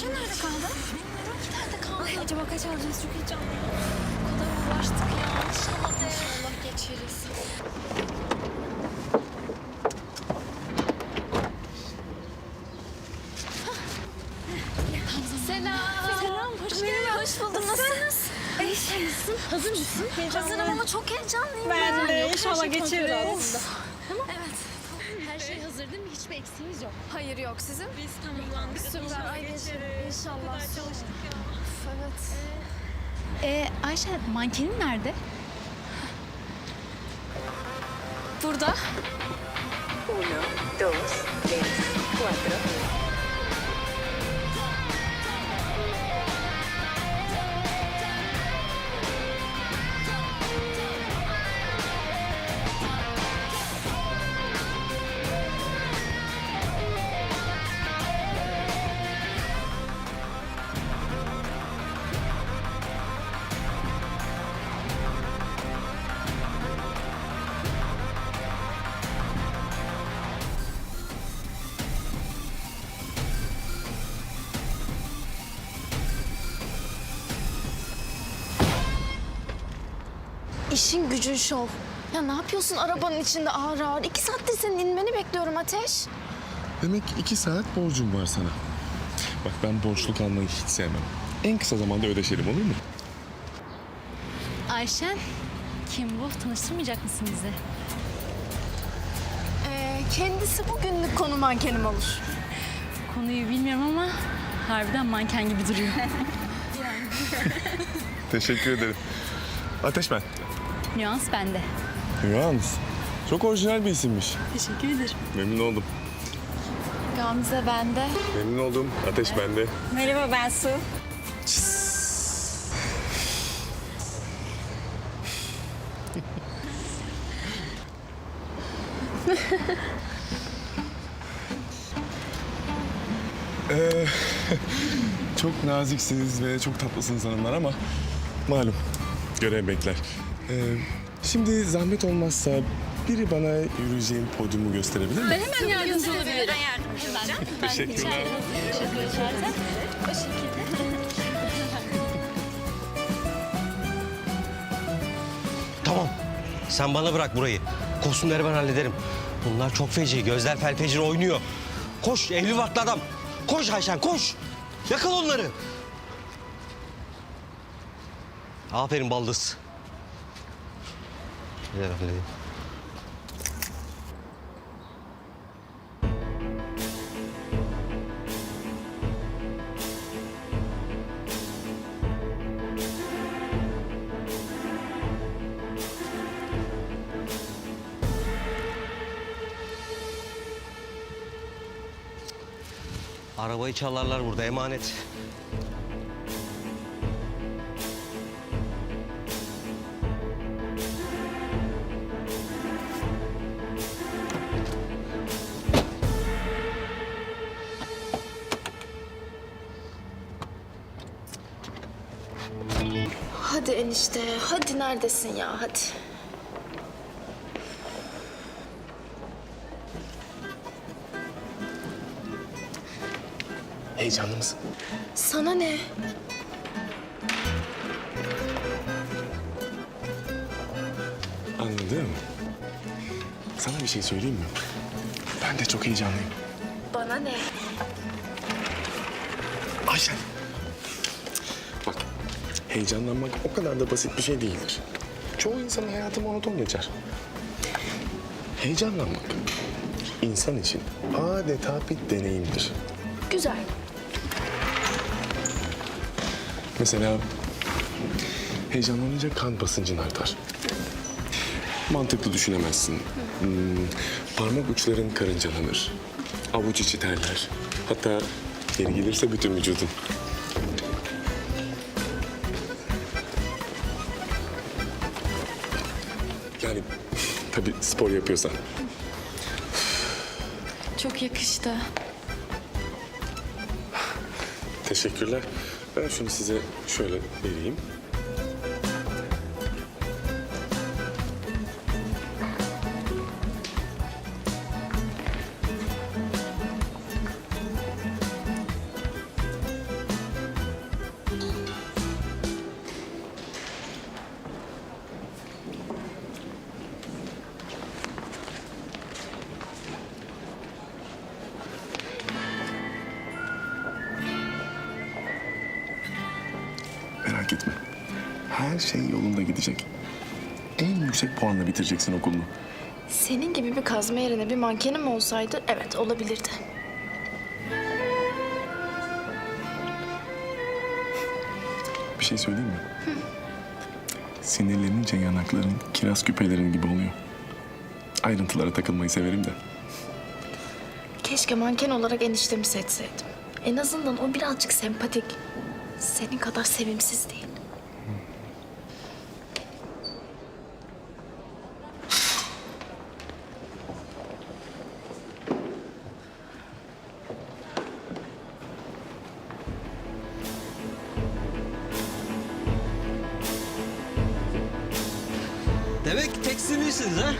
Ayşe nerede kaldı? Bilmiyorum ki nerede kaldı. Ay, acaba kaç alacağız? Çok heyecanlıyım. O kadar uğraştık ya. İnşallah be. İnşallah geçeriz. Selam. Selam, hoş geldin. Hoş buldum. Nasılsınız? Sen nasılsın? Hazır mısın? Hazırım ama çok heyecanlıyım Ben de Yok, inşallah şey geçeriz. Hiçbir eksiğiniz yok. Hayır yok. Sizin? Biz tamamlandık. Süper. Ay geçerim. İnşallah. çalıştık ya. Evet. Ee, Ayşe mankenin nerede? Burada. İşin gücün şov. Ya ne yapıyorsun arabanın içinde ağır ağır? İki saattir senin inmeni bekliyorum Ateş. Demek iki saat borcum var sana. Bak ben borçlu kalmayı hiç sevmem. En kısa zamanda ödeşelim olur mu? Ayşen, kim bu? Tanıştırmayacak mısın bizi? Ee, kendisi bugünlük konu mankenim olur. Konuyu bilmiyorum ama harbiden manken gibi duruyor. Teşekkür ederim. Ateş ben. Nüans bende. Yalnız çok orijinal bir isimmiş. Teşekkür ederim. Memnun oldum. Gamze bende. Memnun oldum. Ateş bende. Merhaba ben Su. Çok naziksiniz ve çok tatlısınız hanımlar ama malum görev bekler. Ee, şimdi zahmet olmazsa biri bana yürüyeceğim podyumu gösterebilir mi? Hemen yardımcı olabilirim. Ben yardımcı olacağım. Teşekkürler. Tamam. Sen bana bırak burayı. Kostümleri ben hallederim. Bunlar çok feci. Gözler felfecir oynuyor. Koş evli barklı adam. Koş Ayşen koş. Yakal onları. Aferin baldız. Evet, halledeyim. Arabayı çalarlar burada emanet. Enişte. Hadi neredesin ya? Hadi. Heyecanlı mısın? Sana ne? Anladım. Sana bir şey söyleyeyim mi? Ben de çok heyecanlıyım. Bana ne? Ayşen. Heyecanlanmak o kadar da basit bir şey değildir. Çoğu insanın hayatı monoton geçer. Heyecanlanmak insan için adeta bir deneyimdir. Güzel. Mesela heyecanlanınca kan basıncın artar. Mantıklı düşünemezsin. Hmm, parmak uçların karıncalanır. Avuç içi terler. Hatta yeri gelirse bütün vücudun. Tabii spor yapıyorsan. Çok yakıştı. Teşekkürler. Ben şunu size şöyle vereyim. Her şey yolunda gidecek. En yüksek puanla bitireceksin okulunu. Senin gibi bir kazma yerine bir mankenim olsaydı evet olabilirdi. Bir şey söyleyeyim mi? Sinirlenince yanakların kiraz küpelerin gibi oluyor. Ayrıntılara takılmayı severim de. Keşke manken olarak eniştemi seçseydim. En azından o birazcık sempatik. Senin kadar sevimsiz değil. Demek tekstilcisiniz ha?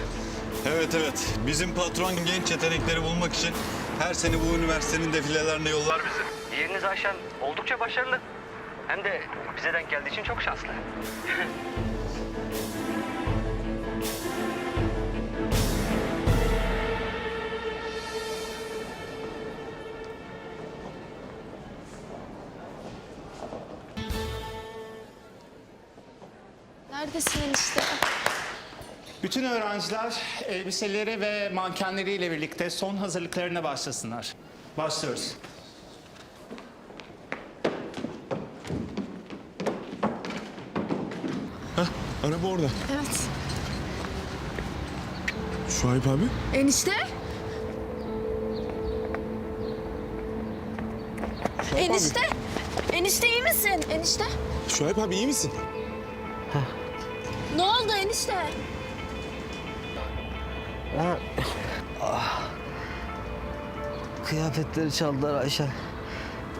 Evet evet. Bizim patron genç yetenekleri bulmak için her sene bu üniversitenin defilelerine yollar bizi. Yeriniz Ayşen oldukça başarılı. Hem de bize denk geldiği için çok şanslı. Neredesin enişte? Bütün öğrenciler elbiseleri ve mankenleriyle birlikte son hazırlıklarına başlasınlar. Başlıyoruz. Araba orada. Evet. Şuayb abi. Enişte? Enişte? Enişte iyi misin? Enişte? Şuayb abi iyi misin? Ne oldu enişte? Kıyafetleri çaldılar Ayşe.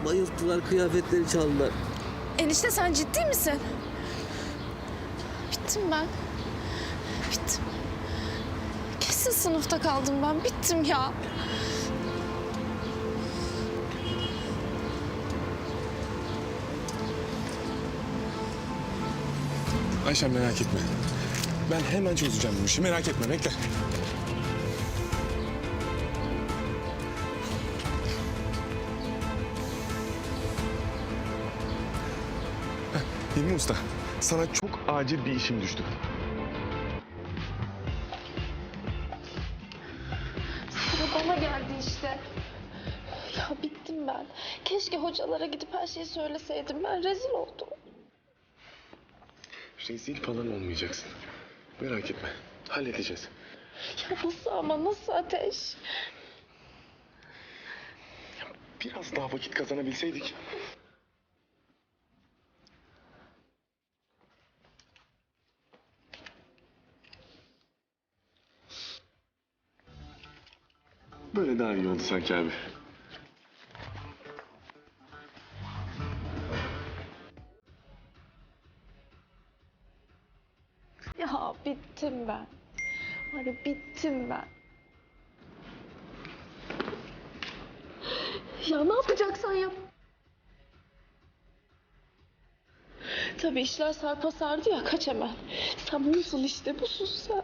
Bayılttılar kıyafetleri çaldılar. Enişte sen ciddi misin? Bittim ben. Bittim. Kesin sınıfta kaldım ben. Bittim ya. Ayşem merak etme. Ben hemen çözeceğim bu işi. Merak etme bekle. Heh, Hilmi Usta, sana çok acil bir işim düştü. Sıra bana geldi işte. Ya bittim ben. Keşke hocalara gidip her şeyi söyleseydim. Ben rezil oldum. Rezil falan olmayacaksın. Merak etme. Halledeceğiz. Ya nasıl ama nasıl ateş? Biraz daha vakit kazanabilseydik. Daha iyi oldu sanki abi. Ya bittim ben. Hani bittim ben. Ya ne yapacaksan yap. Tabii işler sarpa sardı ya kaç hemen. Sen busun işte busun sen.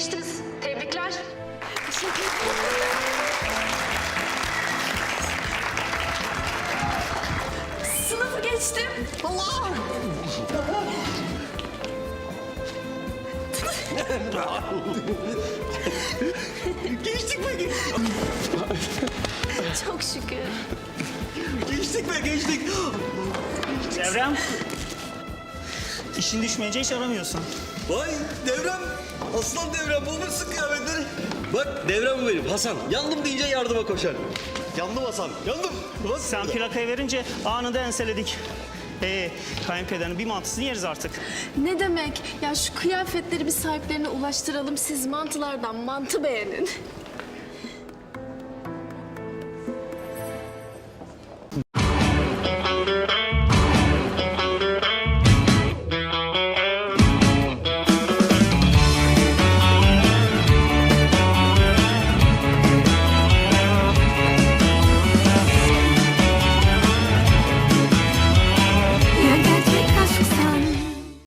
geçtiniz. Tebrikler. Sınıfı geçtim. Allah! Geçtik mi? Çok şükür. Geçtik mi? Geçtik. Devrem. İşin düşmeyince hiç aramıyorsun. Vay devrem. Aslan devrem bulmuşsun kıyafetleri. Bak devrem benim Hasan. Yandım deyince yardıma koşar. Yandım Hasan. Yandım. Bak. Sen plakayı verince anında enseledik. Ee, kayınpederin bir mantısını yeriz artık. Ne demek? Ya şu kıyafetleri bir sahiplerine ulaştıralım. Siz mantılardan mantı beğenin.